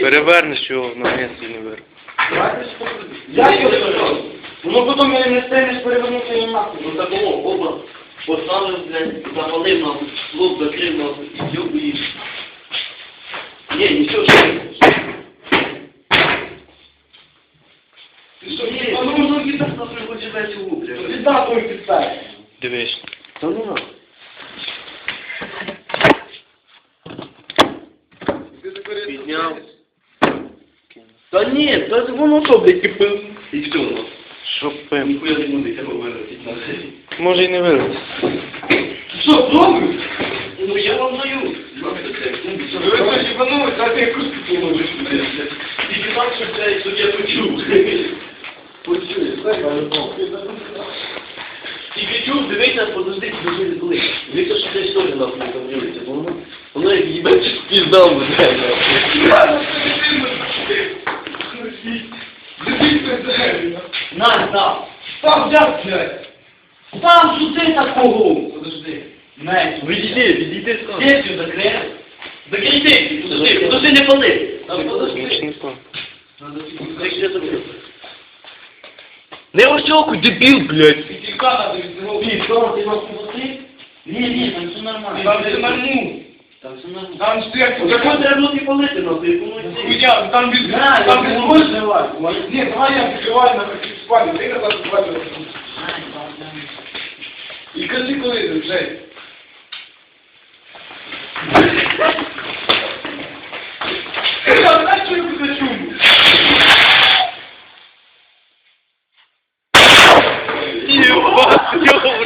Перевернеш його на місці не вир. Я його скажу. Ну потім мене не стенеш перевернути і нахуй. Ну такого оба поставив, блядь, запалив на лоб, закрив на і зюб і... Ні, нічого, що Ти що, Ні, а ну ну, так той. Дивись. Та ну на. Підняв. Та ні, та воно що, блядь, кипив. І все, ну. Що пим? Ніхуя не буде, треба виростити на. Може і не вирос. Що, пробуй? Ну я вам даю. Ну, що Ви ви це їбанулись, а ти якусь таку можеш. Тільки так, щоб це, щоб я почув. Почув. Тільки чув, дивися, подожди, дуже не коли. Дивіться, що ця історія нахуй там дивиться, бо воно, воно як їбеться, піздав буде. На, на. Там взяв, блядь. Там сюди такого. Подожди. Меч. Відійди, відійди, скажи. Сесію закрив. Закрийте, подожди, подожди, не пали. Подожди. не пав. Як я закрив? Не очоку, дебіл, блядь. Пітілька надо від нього. Ні, що, ти вас не Ні, ні, там все нормально. Там все нормально. Там все нормально. Там Так воно йде. хуйня, там від... На, Там не больше. Ні, давай я відкриваю на спальню, ти казав, що спальню. І кажи, коли ти вже. Я тебе чую. Єбать, do